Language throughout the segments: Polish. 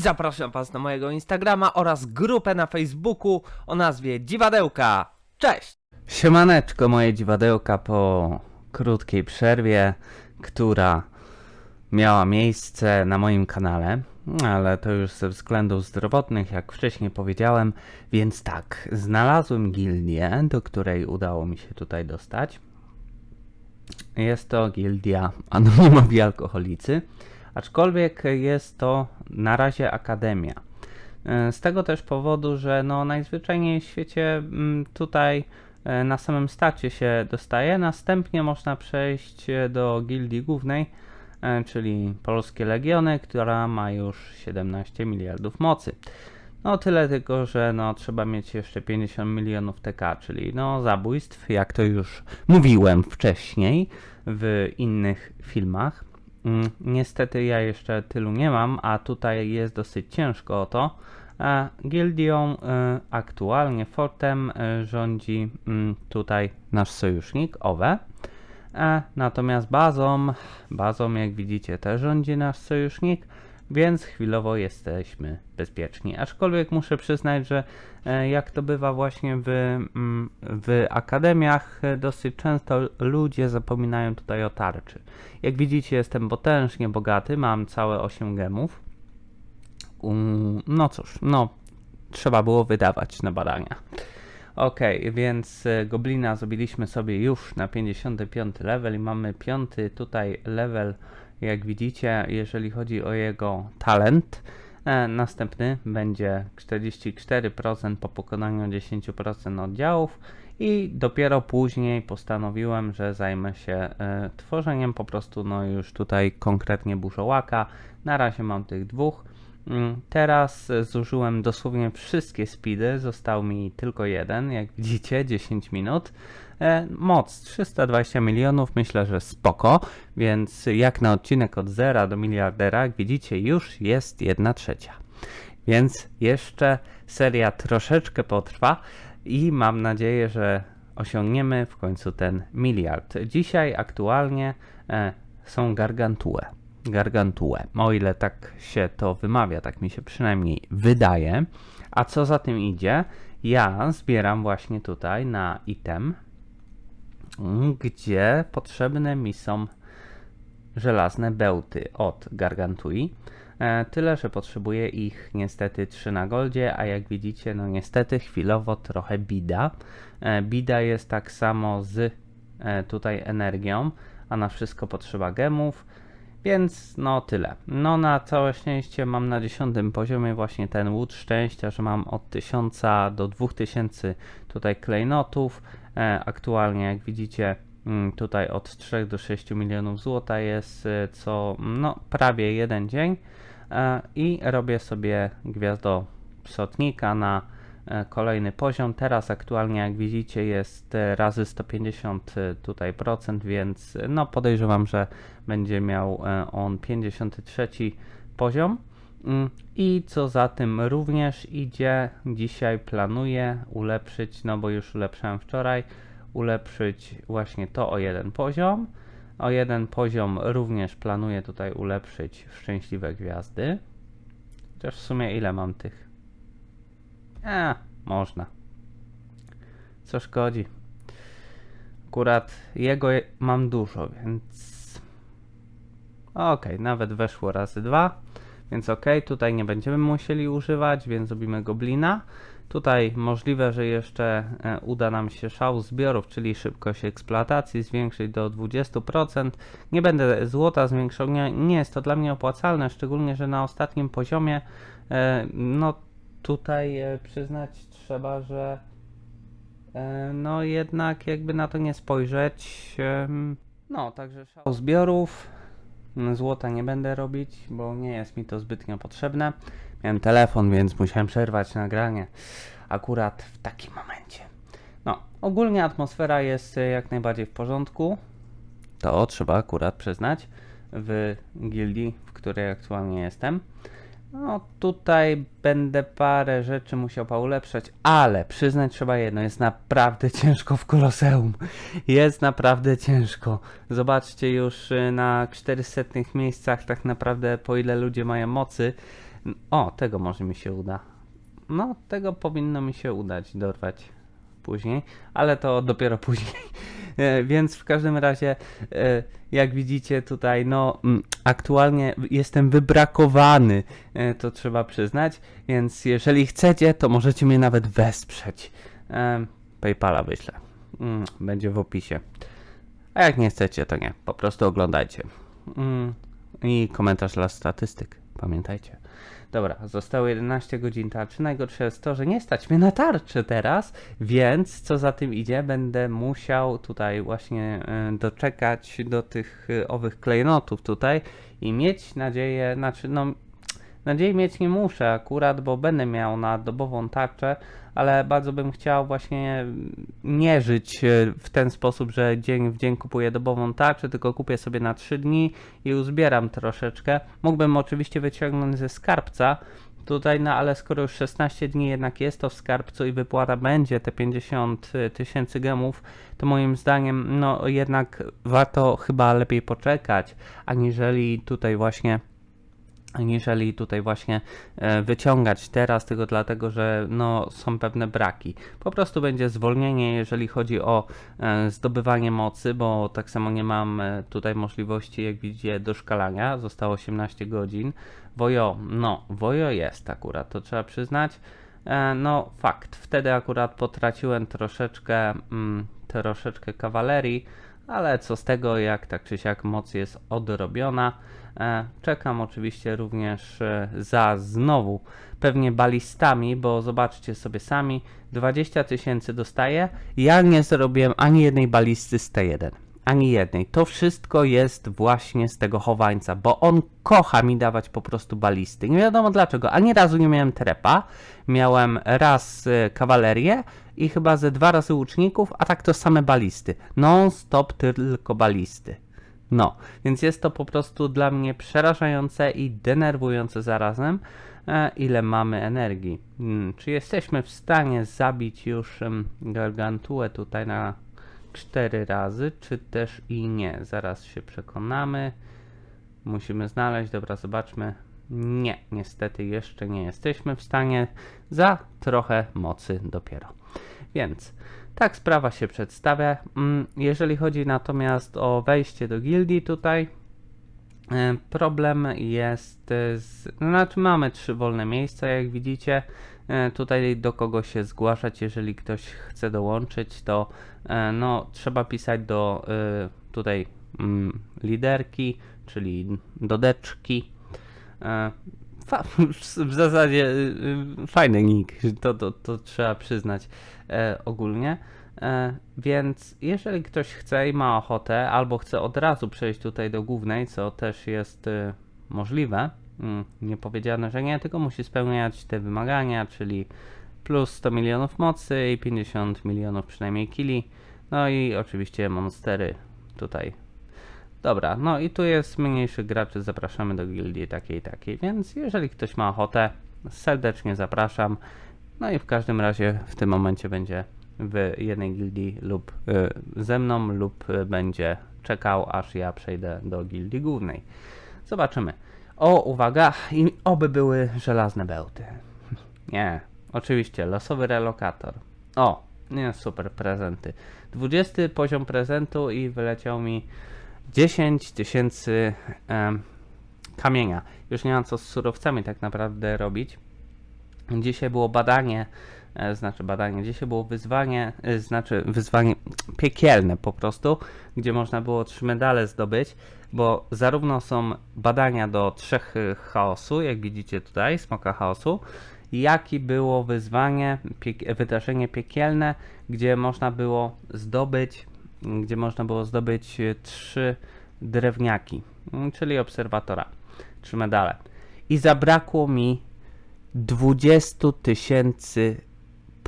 zapraszam Was na mojego Instagrama oraz grupę na Facebooku o nazwie Dziwadełka. Cześć! Siemaneczko moje dziwadełka po krótkiej przerwie, która miała miejsce na moim kanale, ale to już ze względów zdrowotnych, jak wcześniej powiedziałem, więc tak, znalazłem gildię, do której udało mi się tutaj dostać. Jest to gildia Anonimowi Alkoholicy, aczkolwiek jest to na razie akademia. E, Z tego też powodu, że no najzwyczajniej w świecie mm, tutaj e, na samym starcie się dostaje, następnie można przejść e, do gildii głównej, czyli Polskie Legiony, która ma już 17 miliardów mocy. No tyle tylko, że no trzeba mieć jeszcze 50 milionów TK, czyli no zabójstw, jak to już mówiłem wcześniej w innych filmach. Mm, Niestety ja jeszcze tylu nie mam, a tutaj jest dosyć ciężko o to. E, Gildią e, aktualnie Fortem e, rządzi mm, tutaj nasz sojusznik OWE. E, Natomiast bazą, bazą jak widzicie też rządzi nasz sojusznik, więc chwilowo jesteśmy bezpieczni. Aczkolwiek muszę przyznać, że e, jak to bywa właśnie w, mm, w akademiach, dosyć często ludzie zapominają tutaj o tarczy. Jak widzicie jestem potężnie bogaty, mam całe 8 gemów. No cóż, no trzeba było wydawać na badania. Okej, więc e, Goblina zrobiliśmy sobie już na 55 level i mamy piąty tutaj level, jak widzicie, jeżeli chodzi o jego talent. E, następny będzie 44% po pokonaniu 10% oddziałów i dopiero później postanowiłem, że zajmę się e, tworzeniem po prostu no już tutaj konkretnie burzołaka. Na razie mam tych dwóch. Mm, Teraz zużyłem dosłownie wszystkie speedy, został mi tylko jeden, jak widzicie, 10 minut. E, moc 320 milionów, myślę, że spoko, więc jak na odcinek od zera do miliardera, jak widzicie, już jest 1 trzecia. Więc jeszcze seria troszeczkę potrwa i mam nadzieję, że osiągniemy w końcu ten miliard. Dzisiaj aktualnie e, są gargantue. Gargantue. O ile tak się to wymawia, tak mi się przynajmniej wydaje. A co za tym idzie? Ja zbieram właśnie tutaj na item, mm, gdzie potrzebne mi są żelazne bełty od Gargantui. E, tyle, że potrzebuję ich niestety 3 na goldzie, a jak widzicie, no niestety chwilowo trochę bida. E, bida jest tak samo z e, tutaj energią, a na wszystko potrzeba gemów. Więc no tyle. No na całe szczęście mam na 10 poziomie właśnie ten łód szczęścia, że mam od 1000 do 2000 tutaj klejnotów. E, aktualnie jak widzicie mm, tutaj od 3 do 6 milionów złota jest e, co no prawie jeden dzień. E, I robię sobie gwiazdo sotnika na kolejny poziom. Teraz aktualnie jak widzicie jest e, razy 150 e, tutaj procent, więc e, no podejrzewam, że będzie miał e, on 53 poziom. Mm, I co za tym również idzie, dzisiaj planuję ulepszyć, no bo już ulepszałem wczoraj, ulepszyć właśnie to o jeden poziom. O jeden poziom również planuję tutaj ulepszyć szczęśliwe gwiazdy. Chociaż w sumie ile mam tych? A, można. Co szkodzi. Akurat jego je- mam dużo, więc. Okej, nawet weszło razy dwa. Więc okej, tutaj nie będziemy musieli używać, więc zrobimy goblina. Tutaj możliwe, że jeszcze e, uda nam się szał zbiorów, czyli szybkość eksploatacji zwiększyć do 20%. Nie będę złota zwiększał, nie, nie jest to dla mnie opłacalne, szczególnie, że na ostatnim poziomie, e, no tutaj e, przyznać trzeba, że e, no jednak jakby na to nie spojrzeć. No, także szał zbiorów. Złota nie będę robić, bo nie jest mi to zbytnio potrzebne. Miałem telefon, więc musiałem przerwać nagranie akurat w takim momencie. No, ogólnie atmosfera jest e, jak najbardziej w porządku. To trzeba akurat przyznać w gildii, w której aktualnie jestem. No tutaj będę parę rzeczy musiał poulepszać, ale przyznać trzeba jedno, jest naprawdę ciężko w Koloseum. Jest naprawdę ciężko. Zobaczcie już y, na 400 miejscach tak naprawdę po ile ludzie mają mocy. O, tego może mi się uda. No, tego powinno mi się udać dorwać później, ale to dopiero później. E, Więc w każdym razie, e, jak widzicie tutaj, no mm, aktualnie jestem wybrakowany, e, to trzeba przyznać. Więc jeżeli chcecie, to możecie mnie nawet wesprzeć. Paypala wyślę. Mm, Będzie w opisie. A jak nie chcecie, to nie. Po prostu oglądajcie. Mm, I komentarz dla statystyk. Pamiętajcie. Dobra, zostało 11 godzin tarczy. Najgorsze jest to, że nie stać mnie na tarczę teraz, więc co za tym idzie, będę musiał tutaj właśnie e, doczekać do tych e, owych klejnotów tutaj i mieć nadzieję, znaczy no Nadziei mieć nie muszę akurat, bo będę miał na dobową tarczę, ale bardzo bym chciał właśnie nie żyć e, w ten sposób, że dzień w dzień kupuję dobową tarczę, tylko kupię sobie na 3 dni i uzbieram troszeczkę. Mógłbym oczywiście wyciągnąć ze skarbca tutaj, no ale skoro już 16 dni jednak jest to w skarbcu i wypłata będzie te 50 tysięcy gemów, to moim zdaniem no jednak warto chyba lepiej poczekać, aniżeli tutaj właśnie aniżeli tutaj właśnie e, wyciągać teraz, tylko dlatego, że no, są pewne braki. Po prostu będzie zwolnienie, jeżeli chodzi o e, zdobywanie mocy, bo tak samo nie mam e, tutaj możliwości, jak widzicie, doszkalania. Zostało 18 godzin. Wojo, no, wojo jest akurat, to trzeba przyznać. No, fakt, wtedy akurat potraciłem troszeczkę, mm, troszeczkę kawalerii, ale co z tego, jak tak czy siak moc jest odrobiona. E, Czekam oczywiście również e, za znowu pewnie balistami, bo zobaczcie sobie sami, 20 tysięcy dostaję. Ja nie zrobiłem ani jednej balisty z T1. Ani jednej. To wszystko jest właśnie z tego chowańca, bo on kocha mi dawać po prostu balisty. Nie wiadomo dlaczego. Ani razu nie miałem trepa. Miałem raz e, kawalerię i chyba ze dwa razy łuczników, a tak to same balisty. Non-stop tylko balisty. No, więc jest to po prostu dla mnie przerażające i denerwujące zarazem, e, ile mamy energii. Hmm, czy jesteśmy w stanie zabić już em, gargantuę tutaj na cztery razy, czy też i nie? Zaraz się przekonamy. Musimy znaleźć, dobra, zobaczmy. Nie, niestety jeszcze nie jesteśmy w stanie. Za trochę mocy dopiero. Więc tak sprawa się przedstawia. Mm, Jeżeli chodzi natomiast o wejście do gildii tutaj, e, problem jest z... Znaczy mamy trzy wolne miejsca, jak widzicie. E, Tutaj do kogo się zgłaszać, jeżeli ktoś chce dołączyć, to e, no, trzeba pisać do e, tutaj mm, liderki, czyli dodeczki. W zasadzie y, y, fajny nick, to, to, to trzeba przyznać ogólnie. Więc jeżeli ktoś chce i ma ochotę, albo chce od razu przejść tutaj do głównej, co też jest y, możliwe, nie powiedziane, że nie, tylko musi spełniać te wymagania, czyli plus 100 milionów mocy i 50 milionów przynajmniej kili, no i oczywiście monstery tutaj Dobra, no i tu jest mniejszy graczy, zapraszamy do gildii takiej takiej, więc jeżeli ktoś ma ochotę, serdecznie zapraszam. No i w każdym razie w tym momencie będzie w jednej gildii lub y, ze mną, lub y, będzie czekał, aż ja przejdę do gildii głównej. Zobaczymy. O, uwaga, i oby były żelazne bełty. Nie, oczywiście, losowy relokator. O, nie, super prezenty. 20 poziom prezentu i wyleciał mi 10 tysięcy em, kamienia. Już nie mam co z surowcami tak naprawdę robić. Dzisiaj było badanie, znaczy badanie, dzisiaj było wyzwanie, e, znaczy wyzwanie piekielne po prostu, gdzie można było trzy medale zdobyć, bo zarówno są badania do trzech e, chaosu, jak widzicie tutaj, smoka chaosu, jak i było wyzwanie, piek- wydarzenie piekielne, gdzie można było zdobyć, gdzie można było zdobyć e, trzy drewniaki, mm, czyli obserwatora, trzy medale. I zabrakło mi 20 tysięcy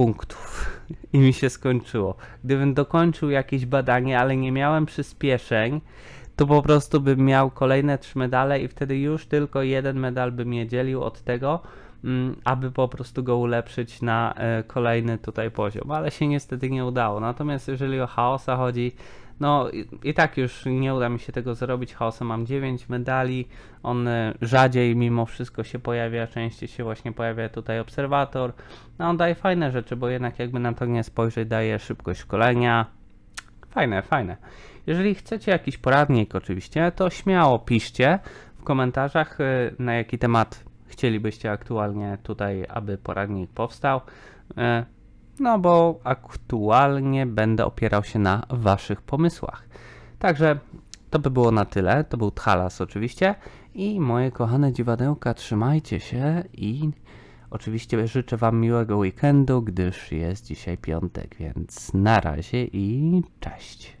punktów i mi się skończyło. Gdybym dokończył jakieś badanie, ale nie miałem przyspieszeń, to po prostu bym miał kolejne trzy medale i wtedy już tylko jeden medal by mnie dzielił od tego, mm, aby po prostu go ulepszyć na e, kolejny tutaj poziom, ale się niestety nie udało. Natomiast jeżeli o chaosa chodzi, no i, i tak już nie uda mi się tego zrobić. Chaosem mam 9 medali. On e, rzadziej mimo wszystko się pojawia, częściej się właśnie pojawia tutaj obserwator. No on daje fajne rzeczy, bo jednak jakby na to nie spojrzeć, daje szybkość szkolenia. Fajne, fajne. Jeżeli chcecie jakiś poradnik oczywiście, to śmiało piszcie w komentarzach, y, na jaki temat chcielibyście aktualnie tutaj, aby poradnik powstał. No bo aktualnie będę opierał się na waszych pomysłach. Także to by było na tyle. To był Thalas oczywiście. I moje kochane dziwadełka, trzymajcie się i oczywiście życzę wam miłego weekendu, gdyż jest dzisiaj piątek, więc na razie i cześć.